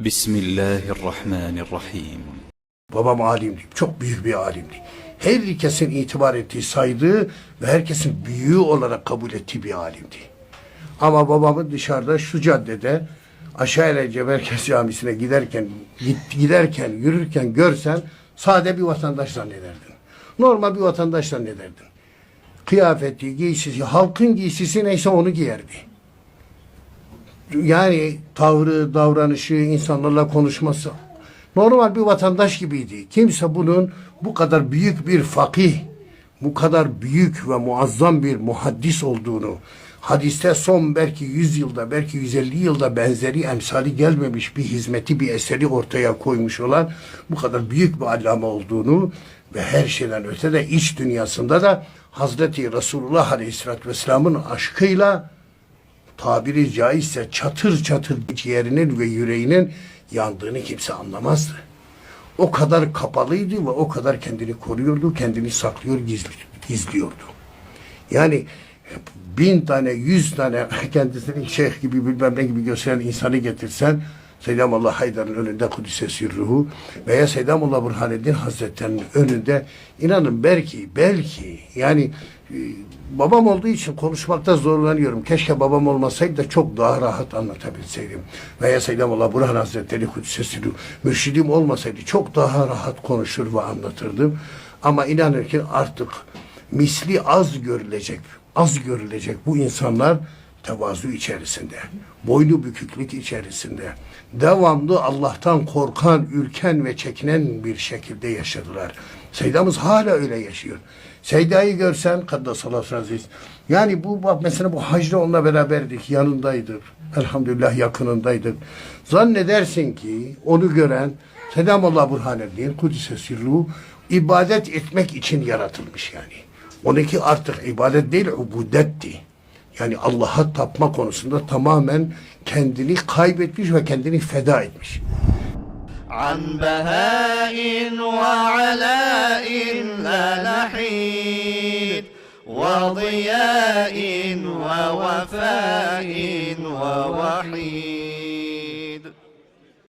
Bismillahirrahmanirrahim. Babam alimdi. Çok büyük bir alimdi. Herkesin itibar ettiği, saydığı ve herkesin büyüğü olarak kabul ettiği bir alimdi. Ama babamın dışarıda şu caddede aşağı Elece Merkez Camisi'ne giderken, giderken, yürürken görsen sade bir vatandaş zannederdin. Normal bir vatandaş zannederdin. Kıyafeti, giysisi, halkın giysisi neyse onu giyerdi. Yani tavrı, davranışı, insanlarla konuşması normal bir vatandaş gibiydi. Kimse bunun bu kadar büyük bir fakih, bu kadar büyük ve muazzam bir muhaddis olduğunu, hadiste son belki 100 yılda, belki 150 yılda benzeri emsali gelmemiş bir hizmeti, bir eseri ortaya koymuş olan bu kadar büyük bir allame olduğunu ve her şeyden öte de iç dünyasında da Hazreti Resulullah Aleyhisselatü Vesselam'ın aşkıyla tabiri caizse çatır çatır ciğerinin ve yüreğinin yandığını kimse anlamazdı. O kadar kapalıydı ve o kadar kendini koruyordu, kendini saklıyor, gizli, gizliyordu. Yani bin tane, yüz tane kendisini şeyh gibi bilmem ne gibi gösteren insanı getirsen Seyyidamullah Haydar'ın önünde Kudüs'e ruhu veya Seyyidamullah Burhaneddin Hazretleri'nin önünde inanın belki belki yani e, babam olduğu için konuşmakta zorlanıyorum. Keşke babam olmasaydı da çok daha rahat anlatabilseydim. Veya Seyyidamullah Burhan Hazretleri Kudüs'e ruhu mürşidim olmasaydı çok daha rahat konuşur ve anlatırdım. Ama inanın ki artık misli az görülecek, az görülecek bu insanlar tevazu içerisinde, boynu büküklük içerisinde, devamlı Allah'tan korkan, ürken ve çekinen bir şekilde yaşadılar. Seydamız hala öyle yaşıyor. Seyda'yı görsen Kaddasallahu Aziz. Yani bu bak mesela bu hacda onunla beraberdik, yanındaydık. Elhamdülillah yakınındaydık. Zannedersin ki onu gören Selamullah Burhaneddin, Kudüs'e sirru ibadet etmek için yaratılmış yani. Onunki artık ibadet değil, ubudetti. Yani Allah'a tapma konusunda tamamen kendini kaybetmiş ve kendini feda etmiş. عن بهاء وعلاء لا نحيد وضياء ووفاء ووحيد